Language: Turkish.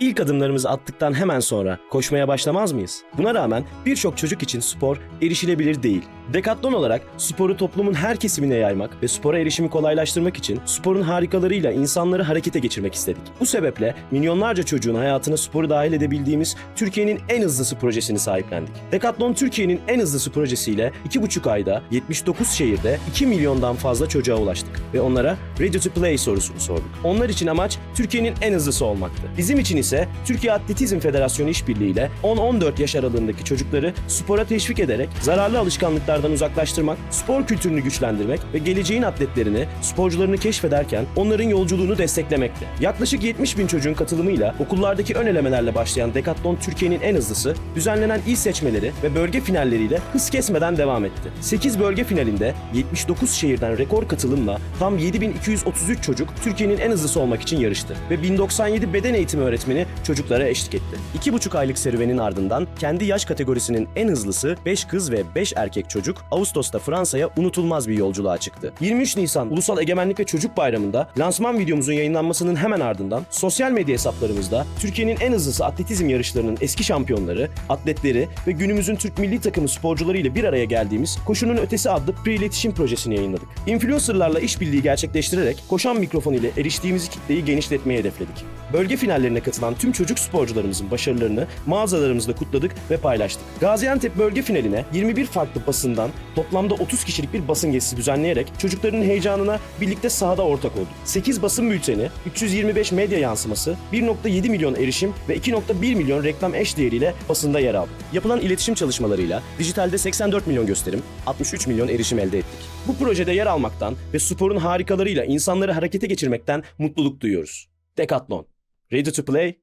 İlk adımlarımızı attıktan hemen sonra koşmaya başlamaz mıyız? Buna rağmen birçok çocuk için spor erişilebilir değil. Decathlon olarak sporu toplumun her kesimine yaymak ve spora erişimi kolaylaştırmak için sporun harikalarıyla insanları harekete geçirmek istedik. Bu sebeple milyonlarca çocuğun hayatına sporu dahil edebildiğimiz Türkiye'nin en hızlısı projesini sahiplendik. Decathlon Türkiye'nin en hızlısı projesiyle 2,5 ayda 79 şehirde 2 milyondan fazla çocuğa ulaştık ve onlara Ready to Play sorusunu sorduk. Onlar için amaç Türkiye'nin en hızlısı olmaktı. Bizim için ise Türkiye Atletizm Federasyonu işbirliğiyle 10-14 yaş aralığındaki çocukları spora teşvik ederek zararlı alışkanlıklardan uzaklaştırmak, spor kültürünü güçlendirmek ve geleceğin atletlerini, sporcularını keşfederken onların yolculuğunu desteklemekti. Yaklaşık 70 bin çocuğun katılımıyla okullardaki ön elemelerle başlayan Decathlon Türkiye'nin en hızlısı, düzenlenen il seçmeleri ve bölge finalleriyle hız kesmeden devam etti. 8 bölge finalinde 79 şehirden rekor katılımla tam 7233 çocuk Türkiye'nin en hızlısı olmak için yarıştı ve 1097 beden eğitimi öğretmeni çocuklara eşlik etti. 2,5 aylık serüvenin ardından kendi yaş kategorisinin en hızlısı 5 kız ve 5 erkek çocuk Ağustos'ta Fransa'ya unutulmaz bir yolculuğa çıktı. 23 Nisan Ulusal Egemenlik ve Çocuk Bayramı'nda lansman videomuzun yayınlanmasının hemen ardından sosyal medya hesaplarımızda Türkiye'nin en hızlısı atletizm yarışlarının eski şampiyonları, atletleri ve günümüzün Türk milli takımı sporcuları ile bir araya geldiğimiz Koşunun Ötesi adlı pre-iletişim projesini yayınladık. Influencerlarla işbirliği gerçekleştirerek koşan mikrofon ile eriştiğimiz kitleyi genişletmeyi hedefledik. Bölge finallerine katılan tüm çocuk sporcularımızın başarılarını mağazalarımızda kutladık ve paylaştık. Gaziantep bölge finaline 21 farklı basından toplamda 30 kişilik bir basın gezisi düzenleyerek çocukların heyecanına birlikte sahada ortak olduk. 8 basın bülteni, 325 medya yansıması, 1.7 milyon erişim ve 2.1 milyon reklam eş değeriyle basında yer aldı. Yapılan iletişim çalışmalarıyla dijitalde 84 milyon gösterim, 63 milyon erişim elde ettik. Bu projede yer almaktan ve sporun harikalarıyla insanları harekete geçirmekten mutluluk duyuyoruz. Decathlon. Ready to play?